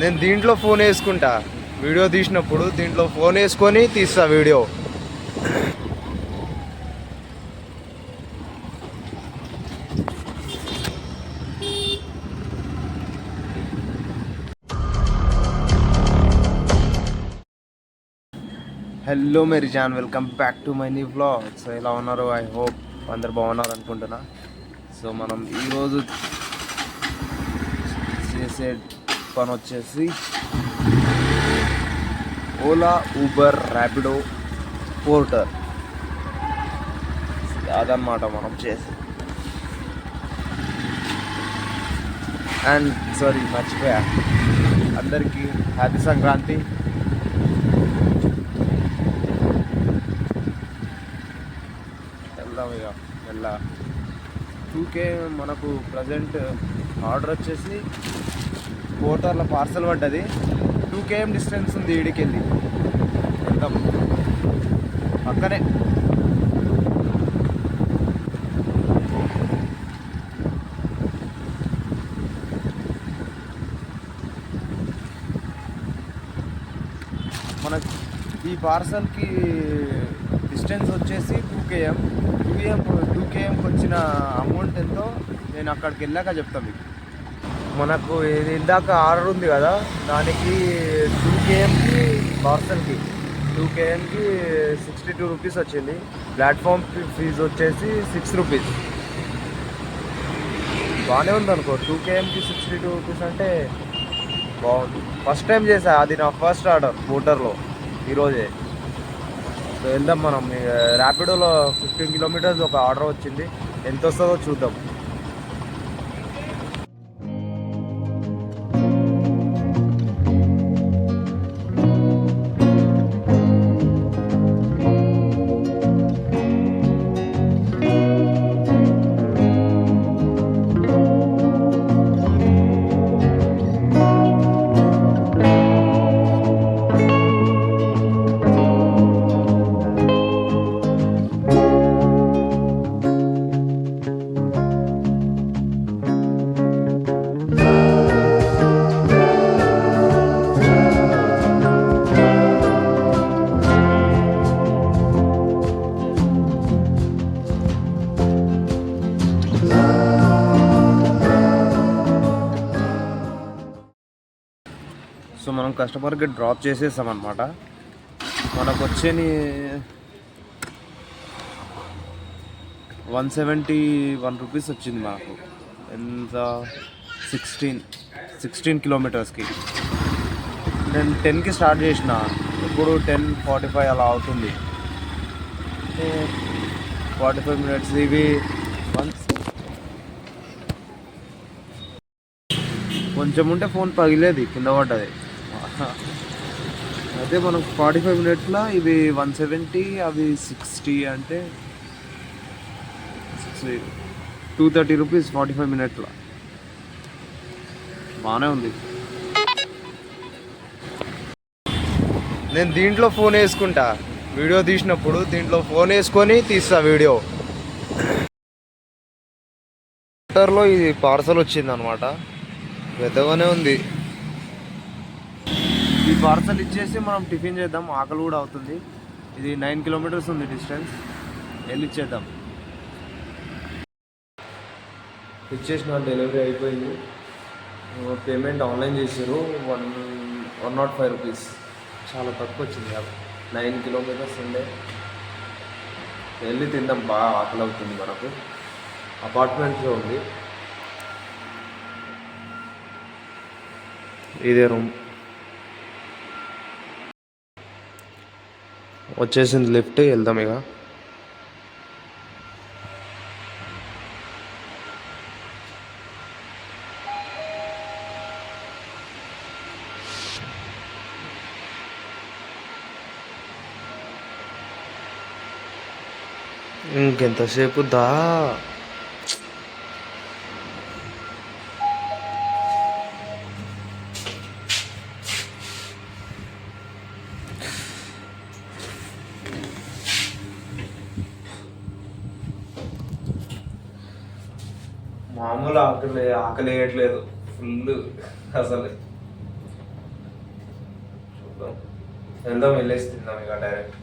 నేను దీంట్లో ఫోన్ వేసుకుంటా. వీడియో తీసినప్పుడు దీంట్లో ఫోన్ వేసుకొని తీస్తా video. Hello Mary John welcome back to my new blog so ఎలా ఉన్నారు? ఐ హోప్ అందరు బాగున్నారు అనుకుంటున్నా. సో మనం ఈరోజు చేసే పని వచ్చేసి ఓలా ఊబర్ ర్యాపిడో పోర్టర్. అదనమాట మనం చేసి. అండ్ సారీ మర్చిపోయా. అందరికీ హ్యాపీ సంక్రాంతి. వెళ్దాం ఇక వెళ్ళా. టూకే మనకు ప్రజెంట్ ఆర్డర్ వచ్చేసి పోర్టర్లో పార్సల్ పడ్డది. టూ కేఎం డిస్టెన్స్ ఉంది ఈడికెళ్ళి. వెళ్దాం పక్కనే. మన ఈ పార్సల్కి డిస్టెన్స్ వచ్చేసి two KM two KM two కేఎంకి వచ్చిన అమౌంట్ ఎంతో నేను అక్కడికి వెళ్ళాక చెప్తాను మీకు. మనకు ఇది ఇందాక ఆర్డర్ ఉంది కదా దానికి టూ కేఎంకి పార్సల్కి. టూ కేఎంకి సిక్స్టీ టూ రూపీస్ వచ్చింది. ప్లాట్ఫామ్ ఫీజు వచ్చేసి సిక్స్ రూపీస్ బాగానే ఉంది అనుకో టూ కేఎంకి సిక్స్టీ టూ రూపీస్ అంటే బాగుంది. ఫస్ట్ టైం చేసా అది నా ఫస్ట్ ఆర్డర్ మోటర్లో ఈరోజే. సో వెళ్దాం మనం ర్యాపిడోలో ఫిఫ్టీన్ కిలోమీటర్స్ ఒక ఆర్డర్ వచ్చింది. ఎంత వస్తుందో చూద్దాం. మనం కస్టమర్కి డ్రాప్ చేసేసామన్నమాట అనమాట మనకు వచ్చేని వన్ సెవెంటీ వన్ రూపీస్ వచ్చింది మాకు. ఎంత? సిక్స్టీన్ సిక్స్టీన్ కిలోమీటర్స్కి నేను టెన్కి స్టార్ట్ చేసిన. ఇప్పుడు టెన్ ఫార్టీ ఫైవ్ అలా అవుతుంది. ఫార్టీ ఫైవ్ మినిట్స్ ఇవి వన్ కొంచెం ఉంటే ఫోన్ పగిలేది కింద పడ్డది. అయితే మనకు ఫార్టీ ఫైవ్ మినిట్స్లో ఇవి వన్ సెవెంటీ అవి సిక్స్టీ అంటే sixty two thirty rupees forty five మినిట్స్లో. బాగానే ఉంది. నేను దీంట్లో ఫోన్ వేసుకుంటా. వీడియో తీసినప్పుడు దీంట్లో ఫోన్ వేసుకొని తీస్తా వీడియో. లో ఇది పార్సల్ వచ్చింది అనమాట పెద్దగానే ఉంది. ఈ పార్సల్ ఇచ్చేసి మనం టిఫిన్ చేద్దాం. ఆకలి కూడా అవుతుంది. ఇది నైన్ కిలోమీటర్స్ ఉంది డిస్టెన్స్ వెళ్ళి ఇచ్చేద్దాం. ఇచ్చేసిన డెలివరీ అయిపోయింది. పేమెంట్ ఆన్లైన్ చేసారు one one nought five rupees చాలా తక్కువ వచ్చింది కదా నైన్ కిలోమీటర్స్ ఉండే. వెళ్ళి తిందాం. బాగా ఆకలి అవుతుంది మనకు. అపార్ట్మెంట్లో ఉంది. ఇదే రూమ్ వచ్చేసింది లిఫ్ట్ వెళ్దాం ఇక. ఇంకెంతసేపు దా. మామూలు ఆకలి ఆకలి వేయట్లేదు ఫుల్ అసలు. చూద్దాం. వెళ్దాం వెళ్ళేసి తిందాం ఇక డైరెక్ట్.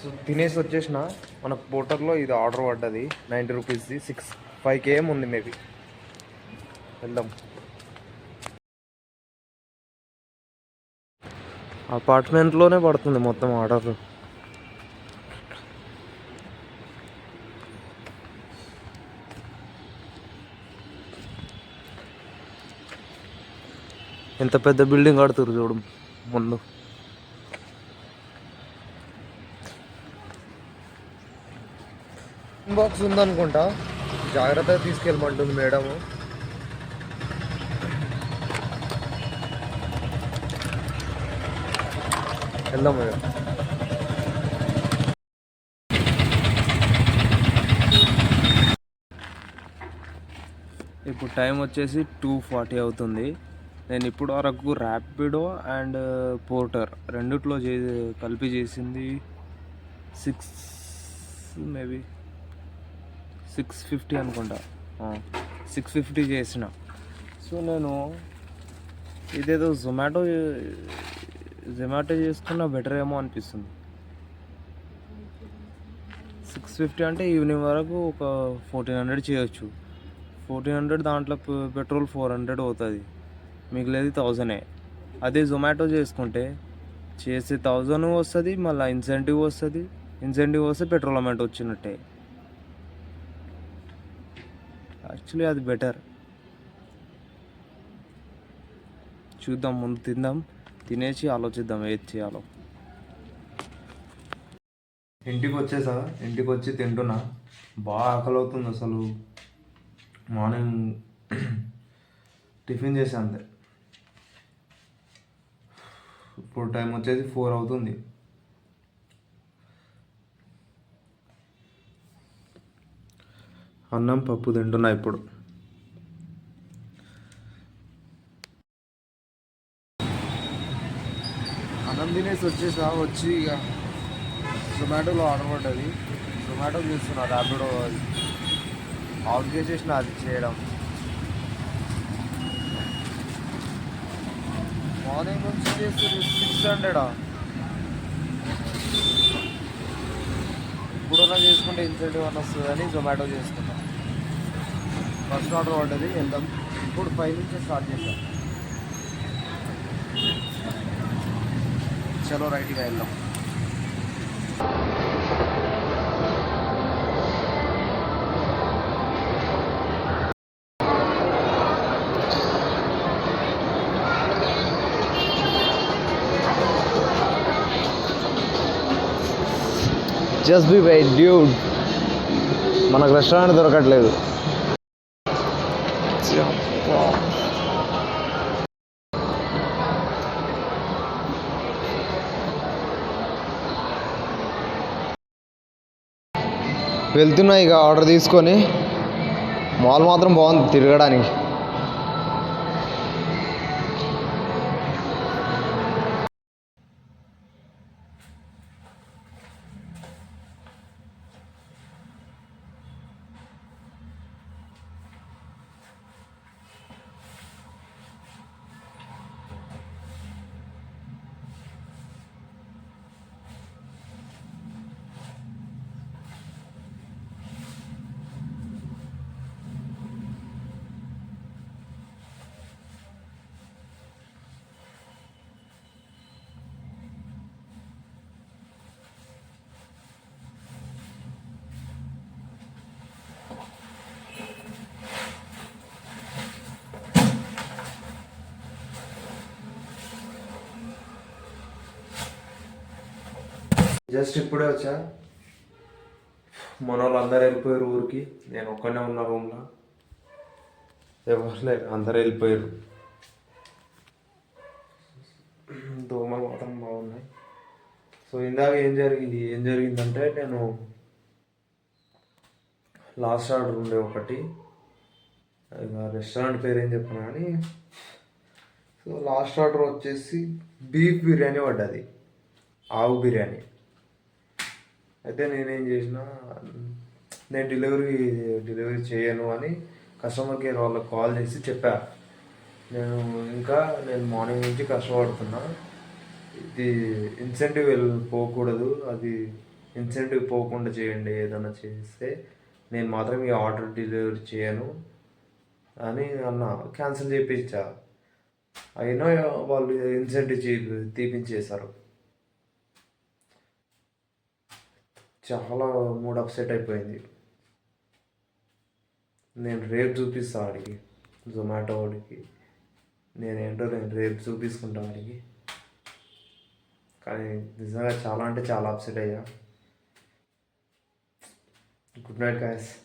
సో తినేసి వచ్చేసిన. మన పోర్టర్లో ఇది ఆర్డర్ పడ్డది. నైంటీ రూపీస్ది. సిక్స్ ఫైవ్ కేఎం ఉంది మేబీ. వెళ్దాం. అపార్ట్మెంట్లోనే పడుతుంది మొత్తం ఆర్డర్. ఎంత పెద్ద బిల్డింగ్ కడుతురు చూడు ముందు. బాక్స్ ఉందనుకుంటా. జాగ్రత్తగా తీసుకెళ్ళమంటుంది మేడము వెళ్దాం ఇప్పుడు టైం వచ్చేసి టూ ఫార్టీ అవుతుంది. నేను ఇప్పుడు వరకు ర్యాపిడో అండ్ పోర్టర్ రెండిట్లో చే కలిపి చేసింది సిక్స్ మేబీ సిక్స్ ఫిఫ్టీ అనుకుంటా. సిక్స్ ఫిఫ్టీ చేసిన. సో నేను ఇదేదో జొమాటో జొమాటో చేసుకున్నా బెటర్ ఏమో అనిపిస్తుంది. సిక్స్ ఫిఫ్టీ అంటే ఈవినింగ్ వరకు ఒక ఫోర్టీన్ హండ్రెడ్ చేయొచ్చు. ఫోర్టీన్ హండ్రెడ్ దాంట్లో పెట్రోల్ ఫోర్ హండ్రెడ్ అవుతుంది. మిగిలేది థౌజండే అదే జొమాటో చేసుకుంటే చేసే థౌజండ్ వస్తుంది మళ్ళీ ఇన్సెంటివ్ వస్తుంది. ఇన్సెంటివ్ వస్తే పెట్రోల్ అమౌంట్ వచ్చినట్టే. యాక్చువల్లీ అది బెటర్ చూద్దాం ముందు తిందాం తినేసి ఆలోచిద్దాం ఏది చేయాలో. ఇంటికి వచ్చేసా ఇంటికి వచ్చి తింటున్నా. బాగా ఆకలి అవుతుంది అసలు. మార్నింగ్ టిఫిన్ చేసా అంతే. ఇప్పుడు టైం వచ్చేసి ఫోర్ అవుతుంది అన్నం పప్పు తింటున్నా ఇప్పుడు అన్నం తినేసి వచ్చేసా వచ్చి ఇక జొమాటోలో ఆర్డర్ పడ్డది జొమాటో చేస్తున్నా ర్యాపిడో ఆఫ్ చేసేసిన అది చేయడం మార్నింగ్ నుంచి చేస్తే సిక్స్ హండ్రెడా? ఇప్పుడున్నా చేసుకుంటే ఇన్సెంటివ్ అని వస్తుంది అని జొమాటో చేసుకున్నాం ఫస్ట్ ఆర్డర్ పడ్డది వెళ్దాం. ఇప్పుడు ఫైవ్ నుంచి స్టార్ట్ చేద్దాం. చలో రైట్గా వెళ్దాం. Just be wait dude. మనకు రెస్టారెంట్ దొరకట్లేదు. వెళ్తున్నా ఇక ఆర్డర్ తీసుకొని. మాల్ మాత్రం బాగుంది తిరగడానికి. జస్ట్ ఇప్పుడే వచ్చా? మన వాళ్ళు అందరు వెళ్ళిపోయారు ఊరికి. నేను ఒక్కనే ఉన్న రూమ్లో ఎవరు లేరు అందరు వెళ్ళిపోయారు. దోమలు మాత్రం బాగున్నాయి. సో ఇందాక ఏం జరిగింది? ఏం జరిగిందంటే నేను లాస్ట్ ఆర్డర్ ఉండే ఒకటి. రెస్టారెంట్ పేరు ఏం చెప్పిన కానీ సో లాస్ట్ ఆర్డర్ వచ్చేసి బీఫ్ బిర్యానీ పడ్డది ఆవు బిర్యానీ. అయితే నేనేం చేసిన నేను డెలివరీ డెలివరీ చేయను అని కస్టమర్ కేర్ వాళ్ళకి కాల్ చేసి చెప్పా. నేను ఇంకా నేను మార్నింగ్ నుంచి కష్టపడుతున్నా. ఇది ఇన్సెంటివ్ వెళ్ళి పోకూడదు. అది ఇన్సెంటివ్ పోకుండా చేయండి ఏదైనా చేస్తే నేను మాత్రం ఈ ఆర్డర్ డెలివరీ చేయను అని అన్న క్యాన్సిల్ చేయించా అయినా వాళ్ళు ఇన్సెంటివ్ చే తీపించేశారు చాలా మూడ్ అప్సెట్ అయిపోయింది. నేను రేపు చూపిస్తా వాడికి జొమాటో వాడికి. నేనేంటో నేను రేపు చూపించుకుంటా వాడికి. కానీ నిజంగా చాలా అంటే చాలా అప్సెట్ అయ్యా. Good night guys